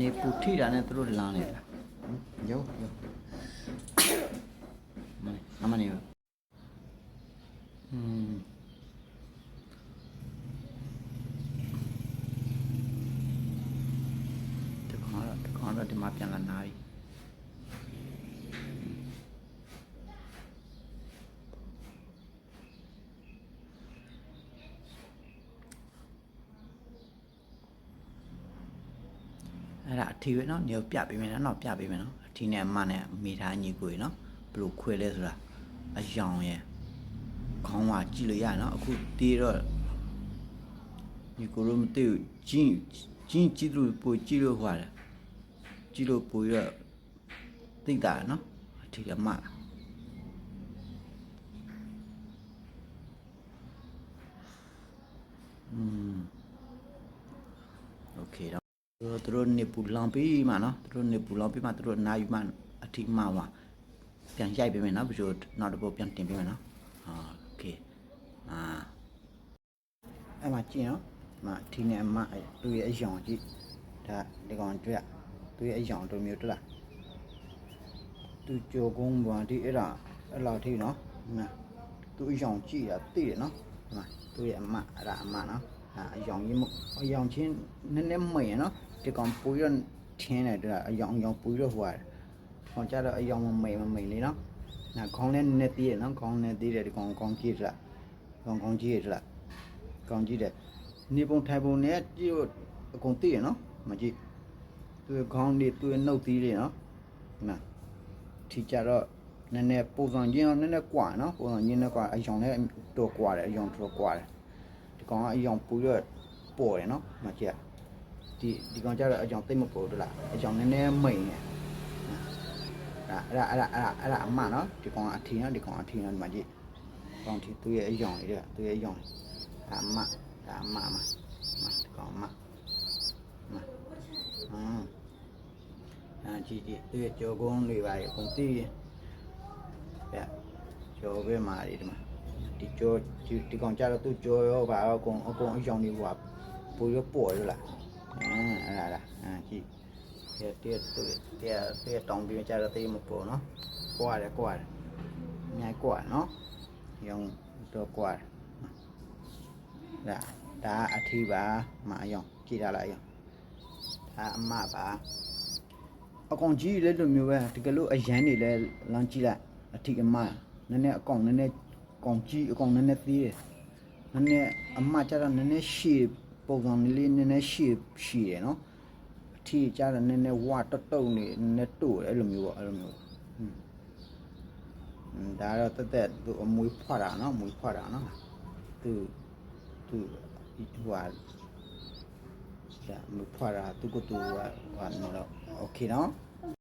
နေပူထိတာနဲ့သူတို့လမ်းနေတာရုပ်ရုပ်မနေအမနေရောอืมတခေါင်းတော့တခေါင်းတော့ဒီမှာပြန်လာနာပြီ အဲ့ဒါအထီပဲနော်ညိုပြပေးမယ်နော်ပြပေးမယ်နော်အထီနဲ့အမနဲ့မိသားညီကိုရေနော်ဘလို့ခွဲလဲဆိုတာအယောင်ရဲ့ခေါင်းကကြည့်လို့ရနော်အခုတေးတော့ညီကိုတို့မသိဘူးဂျင်းဂျင်းကြည့်လို့ပိုကြည့်လို့ဟွာတယ်ကြည့်လို့ပိုရသိတာနော်အထီအမอืม တော့သူတို့သူတို့နေပူလောင်ပြီးမှနော်သူတို့နေပူလောင်ပြီးမှသူတို့နာယူမှအထီမှပါပြန်ရိုက်ပေးမယ်နော်ပြီးတော့နောက်တစ်ပုတ်ပြန်တင်ပေးမယ်နော်ဟာโอเคအာအဲ့မှာကြည့်နော်မအထီနဲ့အမသူ့ရဲ့အယောင်ကြည့်ဒါဒီကောင်တွေ့သူ့ရဲ့အယောင်တို့မျိုးတွေ့လားသူကြိုကုန်းပွားဒီအဲ့ဒါအဲ့လောက်ထိနော်နာသူအယောင်ကြည့်တာသိတယ်နော်ဒီမှာသူ့ရဲ့အမအဲ့ဒါအမနော်အာအယောင်ကြီးမအယောင်ချင်းနည်းနည်းမိန်နော် ဒီကောင်ပူရထင်းတယ်တွေ့လားအယောင်အယောင်ပူရဟွာတယ်ခေါင်းကြတော့အယောင်မမိန်မမိန်လေးနော်နာခေါင်းလည်းနည်းနည်းသေးတယ်နော်ခေါင်းလည်းသေးတယ်ဒီကောင်ကောင်းကြည့်လားကောင်ကောင်းကြည့်ရလားကောင်းကြည့်တယ်နေပုံထိုင်ပုံနဲ့ကြည့်အကုန်သိရနော်မကြည့်သူခေါင်းလေးသူနှုတ်သီးလေးနော်နာထီကြတော့နည်းနည်းပုံစံချင်းတော့နည်းနည်းကွာနော်ပုံစံချင်းနဲ့ကွာအယောင်လည်းတော်ကွာတယ်အယောင်တော်ကွာတယ်ဒီကောင်ကအယောင်ပူရပေါ်တယ်နော်မကြည့် ဒီဒီကောင်ကြတော့အယောင်သိမ့်မပေါ်ဘူးလားအယောင်နည်းနည်းမိန်တယ်အဲ့ဒါအဲ့ဒါအဲ့ဒါအဲ့ဒါအမနော်ဒီကောင်ကအထီနော်ဒီကောင်အထီနော်ဒီမှာကြည့်ကောင်ထီသူ့ရဲ့အယောင်လေးတဲ့သူ့ရဲ့အယောင်လေးဒါအမဒါအမအမအမဒီကောင်အမ အမဟမ်အာကြည့်ကြည့်သူ့ရဲ့ကြောကုန်းလေးပါရေအကုန်သိရင်ပြကြောပဲမာရီဒီမှာဒီကြောဒီဒီကောင်ကြတော့သူ့ကြောရောပါတော့အကုန်အကုန်အယောင်လေးဟိုကပူရပေါ်ရလားအင်းအဲ့ဒါလားအာကြည့်တဲ့တဲ့သူတဲ့တဲ့တောင်းပြီးကြတော့တေးမပေါ်နော်ကွာတယ်ကွာတယ်အများကွာနော်ရောင်တော့ကွာတယ်ဒါဒါအထီးပါမအယောင်ကြည့်ရလားအယောင်ဒါအမပါအကောင်ကြီးလည်းလိုမျိုးပဲတကယ်လို့အရန်နေလဲလမ်းကြည့်လိုက်အထီးအမနည်းနည်းအကောင်နည်းနည်းကောင်ကြီးအကောင်နည်းနည်းသေးတယ်နည်းနည်းအမကျတော့နည်းနည်းရှည် ပုံစံလေးနည်းနည်းရှည်ရှည်တယ်နော် အထီးကြတော့နည်းနည်းဝါတုတ်တုတ်နေနည်းနည်းတို့တယ်အဲ့လိုမျိုးပေါ့အဲ့လိုမျိုးဟွန်းဟွန်းဒါတော့တက်တက်သူအမွေးဖွာတာနော်အမွေးဖွာတာနော်သူသူဟိုဟာဒါအမွေးဖွာတာသူကသူကဟာနော်โอเคနော်